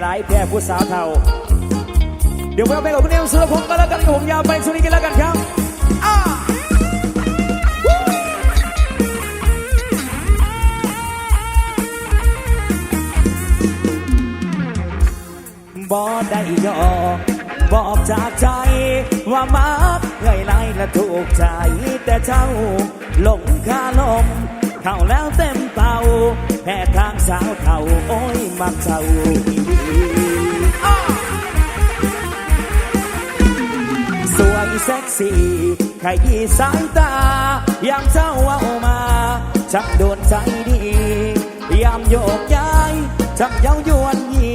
หลายแพ้ผู้สาวเทาเดี๋ยวเราไปกับคุณเอมสุรพงศ์กันแล้วกันกับผมยาวไปช่วงนี้กันแล้วกันครับอ้าบ่ได้ยอบอกจากใจว่ามักเงยไล่และถูกใจ แต่เจ้าหลงคาลมเข้าแล้วเต็มเป่าแพ้ทางสาวเทาโอ้ยมักเจ้า สวยเซ็กซี่ขยี้สายตายามเจ้าเอามาชักโดนใจดี ยามโยกย้ายชักเย้ายวนยี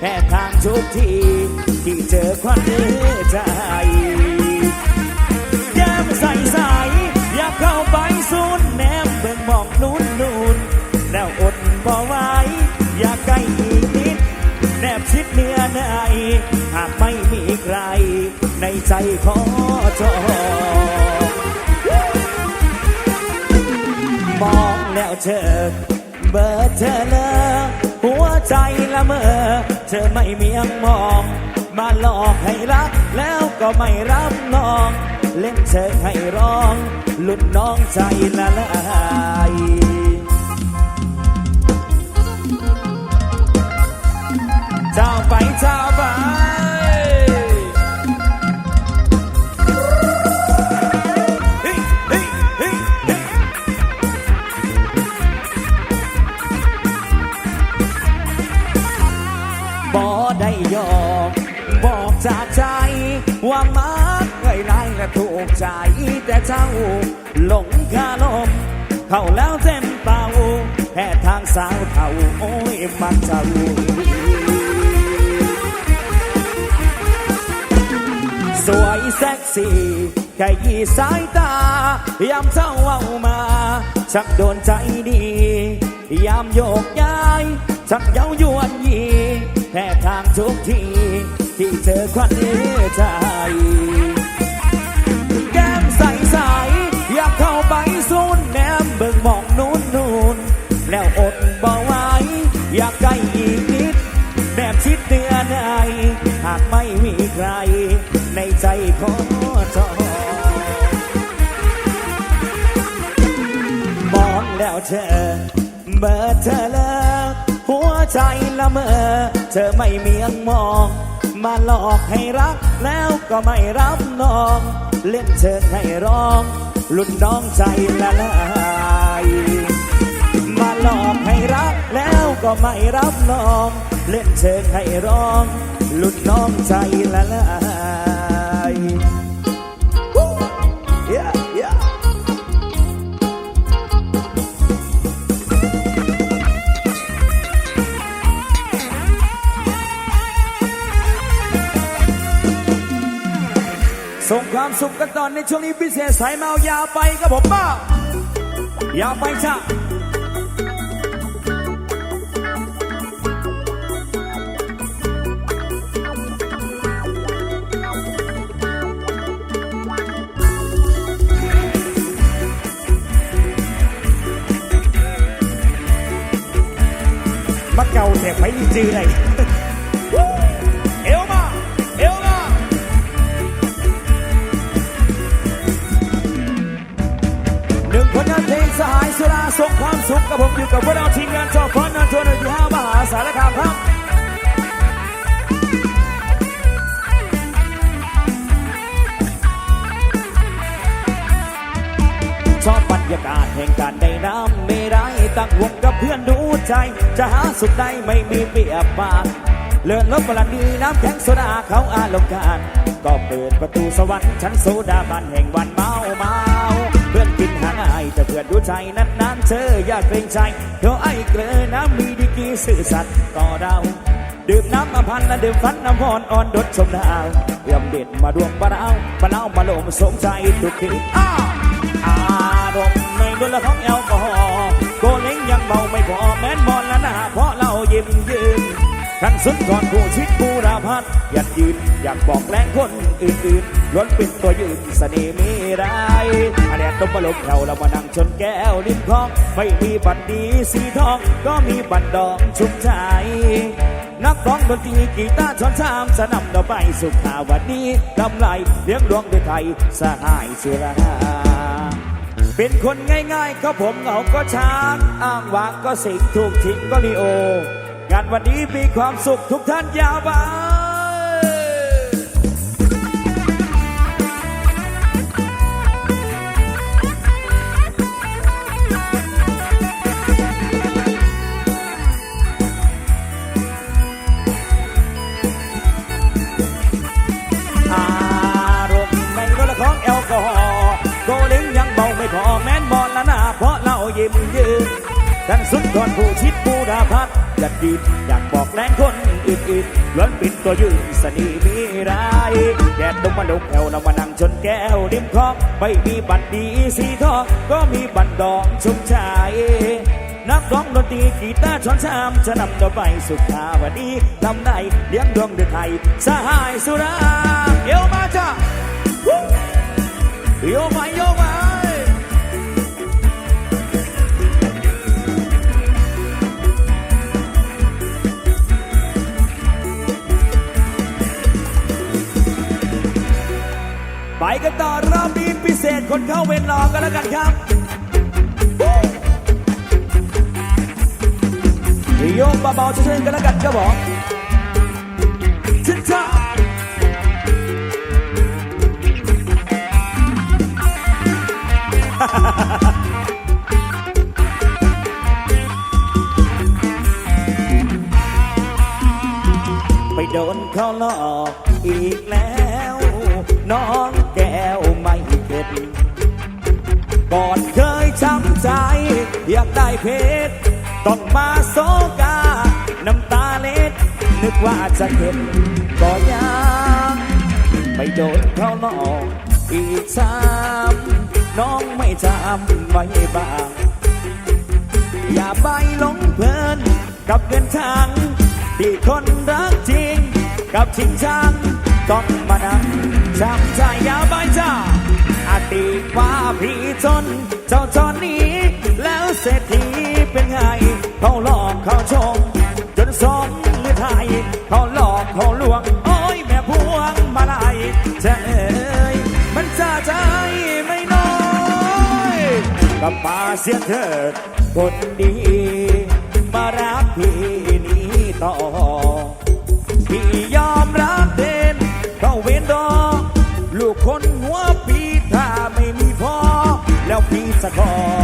แค่ทางทุกทีที่เจอควันเนื้อใจแย้มใสใสอยากเข้าไปสูนแนมเบิ่งมองนู้นนู้นแล้วอดบ่ไหวอยากใกล้ หากไม่มีใคร ในใจขอจองมองแล้วเธอเบอร์เธอเลยหัวใจละเมอ เธอไม่มียังมอง มาหลอกให้รัก แล้วก็ไม่รับน้อง เล่นเชิงให้ร้อง หลุ่นน้องใจละลาย จ้าไปเจ้าไปบ่ได้ยอมบอกจากใจ ว่ามักเคยไล่และถูกใจ แต่เจ้าหลงคาลม เข้าแล้วเต็มเป่าแค่ทางสาวเท่าโอ้ยมักเจ้า สวยเซ็กซี่แค่ยี่สายตายามเจ้าเอามาชักโดนใจดี ยามโยกย้ายชักเย้ายวนยีแค่ทางทุกที ที่เจอควันเอใจแก้มใสใสอยากเข้าไปสูนแนมเบิ่งมองนู้นนู้นแล้วอดบ่ไหวอยากใกล้ เมื่อเธอเลิกหัวใจละเมอ เธอไม่มียังมอง มาหลอกให้รักแล้วก็ไม่รับน้อง เล่นเชิญให้ร้อง ลุ่นน้องใจละลายมาหลอกให้รักแล้วก็ไม่รับน้อง เล่นเชิงให้ร้องหลุดน้องใจละลาย ส่งความสุขกันตอนในช่วงนี้พิเศษสายเมายาไปครับผมป้ายาไปจ้ะมาเก่าแต่ไปนี่จือเลย ส่งความสุขกับผมอยู่กับพวกเราทีมงานจอพอนนันทวนอยู่ห้ามหาสารคามครับชอบบรรยากาศแห่งการได้น้ำไม่ได้ตั้งวงกับเพื่อนดูใจ จะหาสุดใดไม่มีเปียบบานเลื่อนรถบลันดีน้ำแข็งโซดาเขาอารมณ์การ ก็เปิดประตูสวรรค์ชั้นโซดาบันแห่งวันเมามา กินหาง่ายแต่เพื่อนดูใจนั้นนานๆเธออย่าเกรงใจเพราไอ้เกลือน้ำมีดีกีสื่อสัตย์ต่อเราดื่มน้ำมาพันและดื่มฟันน้ำพรอ่อนดดชมดาวเยี่ยมเด็ดมาดวงปะนาวปะนามาลมสมใจทุกทีอ้าอารมณ์ในดวงของแอลกอฮอล์โกเล้งยังเมาไม่พอแม้นบอลและหน้าเพราะเรายิ้มยืน กันสุดก่อนผู้ชิดผู้ราพัดอยากยืนอยากบอกแรงคนอื่นๆล้วนเป็นตัวยืนเสน่ห์มีได้อันแดดต้มมาลมแถวเรามานั่งชนแก้วลิ้นคลอง ไม่มีบัตรดีสีทอง ก็มีบัตรดองชุมใจนักร้องดนตรีกีตาร์ช้อนชามสนำเราไปสุขาวดีกำไรเลี้ยงหลวงด้วยไทยสหายสุราเป็นคนง่ายๆ ก็ผมเหงาก็ช้างอ้างว้างก็สิกถูกทิ้งก็ลีโอ งานวันนี้มีความสุขทุกท่านยาวไปอารมณ์ในรถของแอลกอฮอล์โกลิงยังเบาไม่พอแม้นบอลละหน้าเพราะเรายิ้มยืนดันสุดทอนผู้ชิดผู้ดาพัด อยากยืนอยากบอกแรงคนอื่นๆล้วนปิดตัวยืนสนีมีรายแดดลงมาลุกแอวเรามานั่งชนแก้วริมคลองไม่มีบัตรดีสีทองก็มีบัตรดองชมชายนักร้องดนตรีกีตาร์ช้อนชามจะนำต่อไปสุขาวดีทำได้เลี้ยงดวงด้วยไทยสหายสุราเอวมาจ้าโยมาโยมา ไปกันต่อรอบนี้พิเศษคนเข้าเวรรอกันแล้วกันครับโยกเบาๆช่วยๆกันแล้วกันครับผมชิดชาไปโดนเขาหลอกอีกแล้ว เพชรต้องมาโซกา น้ำตาเล็ด นึกว่าจะเข็ดก็ยังไม่โดนเขาหลอกอีกซ้ำน้องไม่จำไว้บ้าง อย่าไปหลงเพลินกับเงินทางที่คนรักจริง กับชิงชังต้องมานั่งช้ำใจอย่าไปจ้าอาติว่าพี่จน เจ้าจอนนี้แล้วเศร เป็นไง เขาหลอกเขาชม จนสมหรือไทย เขาหลอกเขาลวง โอ้ยแม่พวงมาลายจะเอ่ยมันจะใจไม่น้อยกับมาเสียเถิดคนดี มารักพี่นี้ต่อ พี่ยอมรับเด่นเข้าเวนดอลูกคนหัวปีถ้าไม่มีพ่อแล้วพี่จะขอ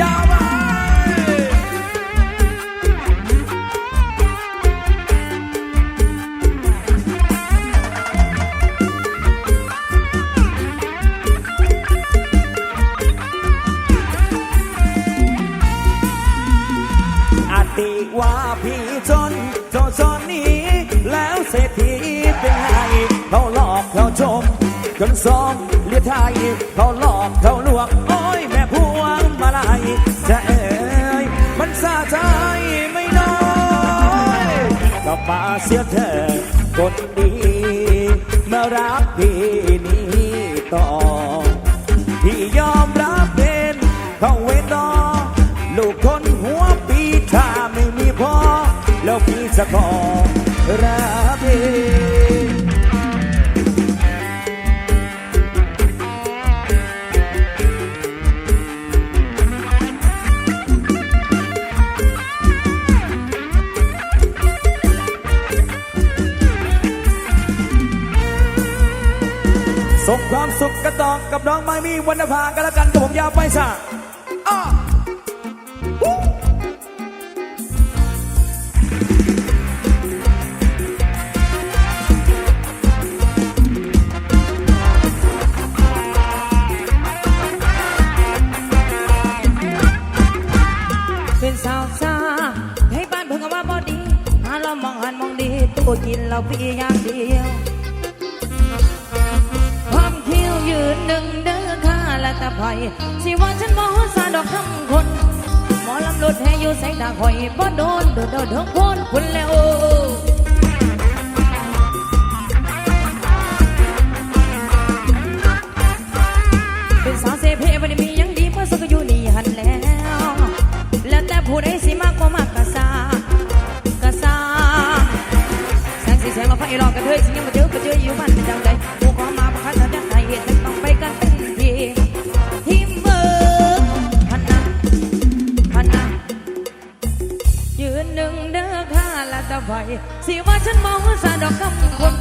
ยาวไปอาติว่าพี่จนเจ้าจนนี้ แล้วเศรษฐีเป็นไงเขาหลอกเขาชมจนสองเลียไทยเขาหลอกเขาลวง สาใจไม่น้อยกลับมาเสียเธอคนดีมารักพี่นี้ต่อพี่ยอมรับเป็นเขาเวรดอลูกคนหัวปีถ้าไม่มีพ่อแล้วพี่จะขอรับเอง วรรณภากันล้วกันกับผมยาวไปซะอ้อเป็นสาวซาให้บ้านเพิ่งก็ว่าบ่ดีหาเรามองหันมองดีตัวกินเราพี่อย่างดีาไคร้สิว่าฉันมอสาดอกทั้งคนหมอลำรถแห่อยู่ใส่ตาคอยบ่โดนโดนโดนทั้งคนคุณแล้วเป็นสาวเสเพบ่ได้มียังดีเมื่อสักอยู่นี่หันแล้ว แล้วแต่ผู้ใดสิมากก็มากกะซากะซาแสงสีแสงมาไฟรอกระเทยสิยังมาเจอก็เจออยู่มันเป็นจังใด สิว่าฉันมองว่าสาดอกคำคน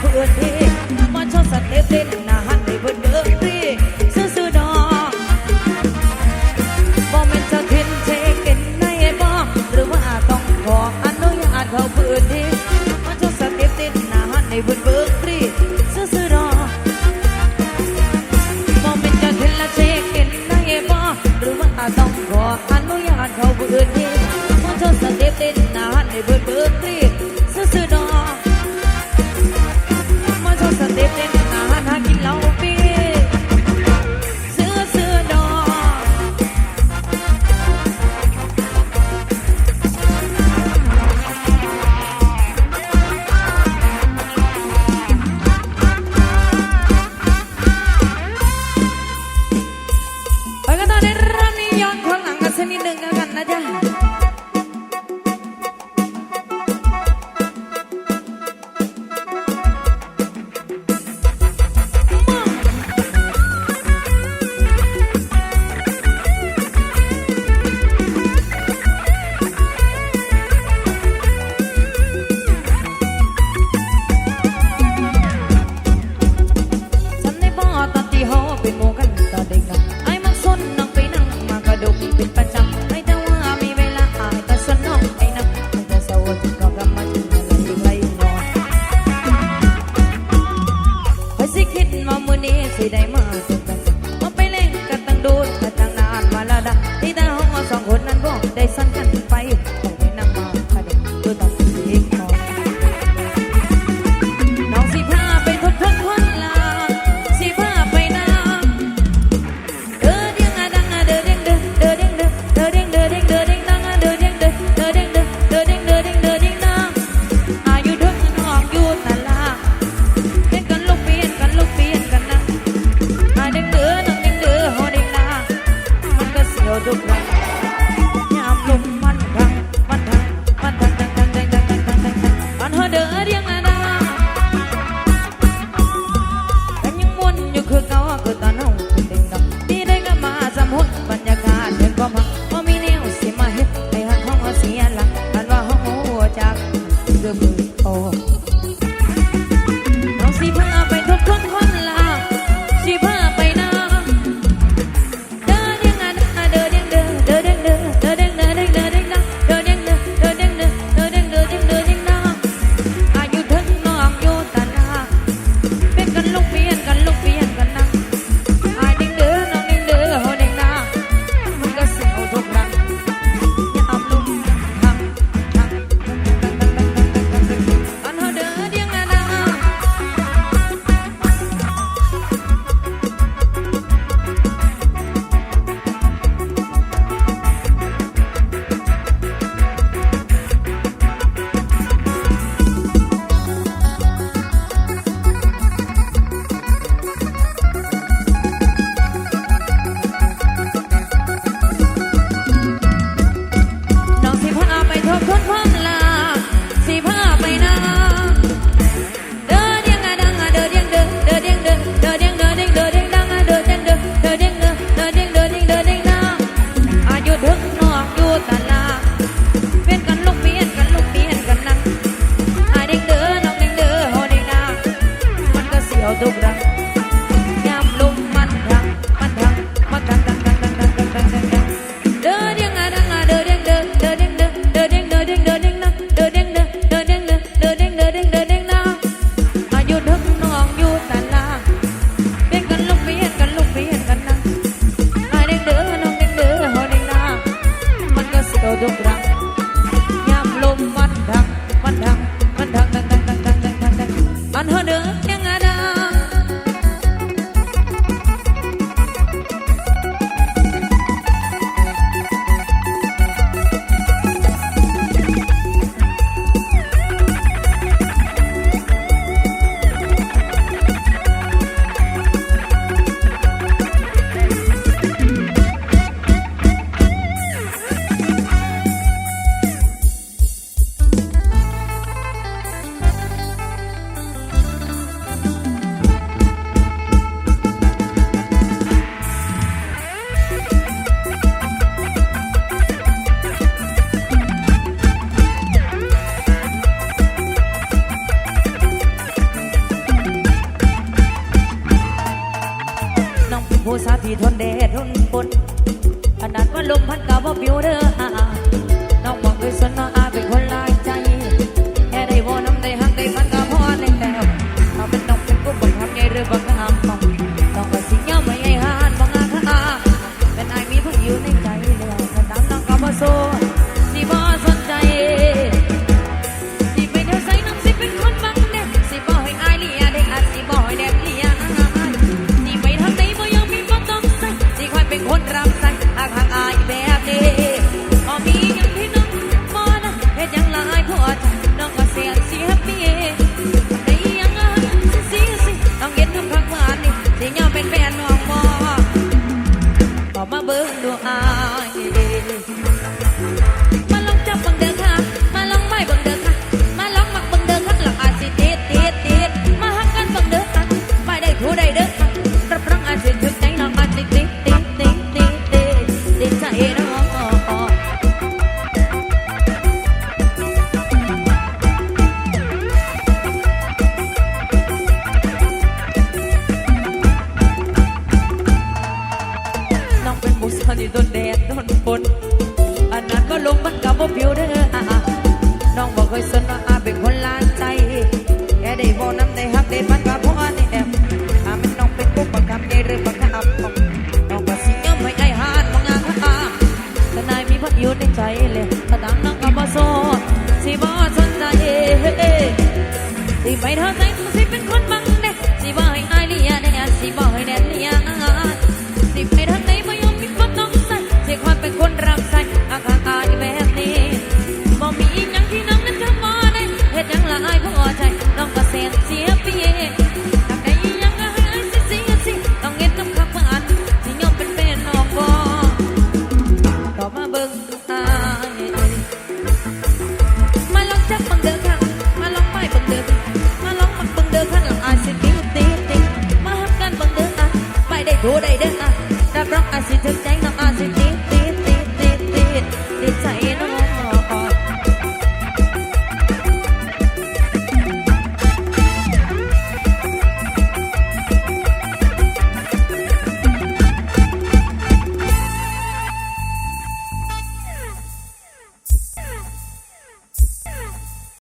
เพื้นที่มาชดสเต็ปเล่นน้าหันในเพื่อนเดิมรีซื่อๆดอกบ่แม่นจ้าถิ่นเช็คอินในบ่หรือว่าต้องขออนุญาตเขาเพื้นที่มาชดสเต็ปติดหน้าหันในเบิ่อนเบิ่งฟรีซื่อๆดอกบ่แม่นจ้าถิ่นละเช็คอินในบ่หรือว่าต้องขออนุญาตเขาเพื้นที่มาชดสเต็ปติดหน้าหันในเบิ่อนเบิ่งฟรีซื่อๆดอก